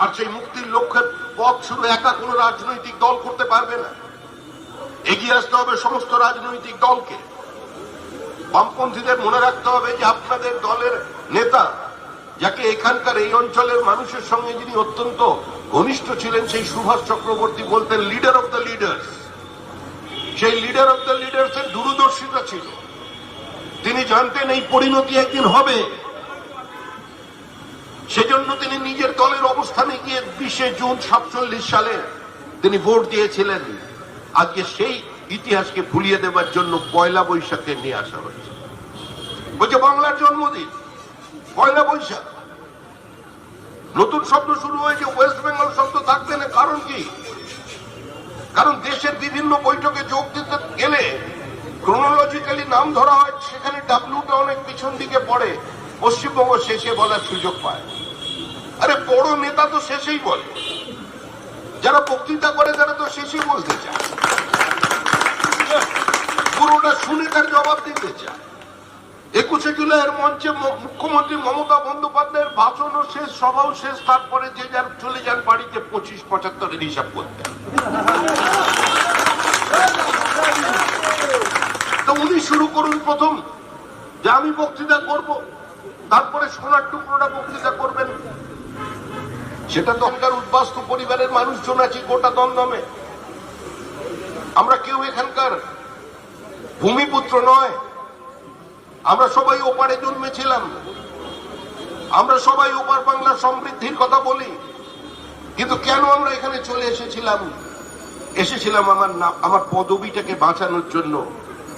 আর সেই মুক্তির লক্ষ্যের পথ শুধু একা কোনো রাজনৈতিক দল করতে পারবে না। এগিয়ে আসতে হবে সমস্ত রাজনৈতিক দলকে। বামপন্থীদের মনে রাখতে হবে যে আপনাদের দলের নেতা, যাকে এখানকার এই অঞ্চলের মানুষের সঙ্গে যিনি অত্যন্ত ঘনিষ্ঠ ছিলেন, সেই সুভাষ চক্রবর্তী বলতেন লিডার অফ দ্য লিডার্স সেই লিডার অফ দ্য লিডার্স এর দূরদর্শিতা ছিল। তিনি জানতেন এই পরিণতি একদিন হবে। সেজন্য তিনি নিজের দলের অবস্থানে গিয়ে বিশে জুন সাতচল্লিশ সালে তিনি ভোট দিয়েছিলেন। আজকে সেই ইতিহাসকে ভুলিয়ে দেবার জন্য পয়লা বৈশাখে নিয়ে আসা হয়েছে। বলছে বাংলার জন্মদিন, পয়লা বৈশাখ। নতুন শব্দ শুরু হয়েছে ওয়েস্ট বেঙ্গল শব্দ থাকবে না, কারণ কি? কারণ দেশের বিভিন্ন বৈঠকে যোগ দিতে গেলে ক্রোনোলজিক্যালি নাম ধরা হয়, সেখানে ডাব্লিউটা অনেক পিছন দিকে পড়ে, পশ্চিমবঙ্গ শেষে বলার সুযোগ পায়। আরে বড় নেতা তো শেষেই বলে। যারা বক্তৃতা করে তারা তো শেষেই বলতে চায়। পুরোটা শুনে তার জবাব দিতে চায়। একুশে জুলাইয়ের মঞ্চে মুখ্যমন্ত্রী মমতা বন্দ্যোপাধ্যায়ের ভাষণ ও শেষ সভাও শেষ, তারপরে যে যার চলে যান বাড়িতে পঁচিশ, পঁচাত্তরের হিসাব করতে। তো উনি শুরু করুন প্রথম। যে আমি বক্তৃতা করব, তারপরে সোনার টুকরোটা বক্তৃতা করবেন। সেটা তো এখানকার উদ্বাস্তু পরিবারের মানুষজন আছে, গোটা দমদমে। আমরা কেউ এখানকার ভূমিপুত্র নয়। আমরা সবাই ওপারে জন্মেছিলাম। আমরা সবাই ওপার বাংলার সমৃদ্ধির কথা বলি। কিন্তু কেন আমরা এখানে চলে এসেছিলাম? এসেছিলাম আমার নাম, আমার পদবিটাকে বাঁচানোর জন্য,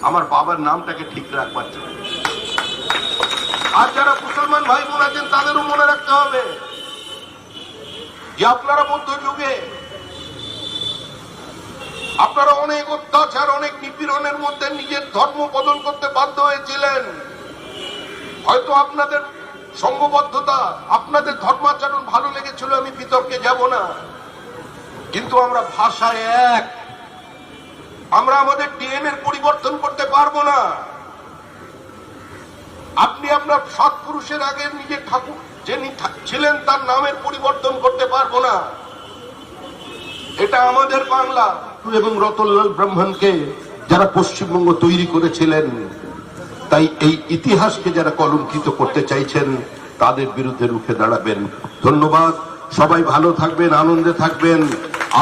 আমার বাবার নামটাকে ঠিক রাখবার জন্য। আর যারা মুসলমান ভাই বোন আছেন, তাদেরও মনে রাখতে হবে। যে আপনারা মধ্যযুগে আপনারা অনেক অত্যাচার, অনেক নিপীড়নের মধ্যে নিজের ধর্ম বদল করতে বাধ্য হয়েছিলেন। হয়তো আপনাদের সঙ্গবদ্ধতা, আপনাদের ধর্মাচরণ ভালো লেগেছিল, আমি বিতর্কে যাব না। কিন্তু আমরা ভাষায় এক। আমরা আমাদের ডিএনএ এর পরিবর্তন করতে পারব না। আপনি আপনার সৎ পুরুষের আগে নিজের ঠাকুর যিনি ছিলেন তার নামের পরিবর্তন করতে পারব না। এটা আমাদের বাংলা। এবং রতনলাল ব্রাহ্মণকে যারা পশ্চিমবঙ্গ তৈরি করেছিলেন তাই এই ইতিহাসকে যারা কলঙ্কিত করতে চাইছেন তাদের বিরুদ্ধে রুখে দাঁড়াবেন। ধন্যবাদ। সবাই ভালো থাকবেন আনন্দে থাকবেন।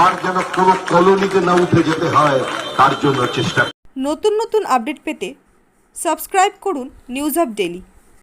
আর যেন কোনো কলোনিতে না উঠে যেতে হয় তার জন্য চেষ্টা নতুন নতুন আপডেট পেতে সাবস্ক্রাইব করুন নিউজ আপ ডেলি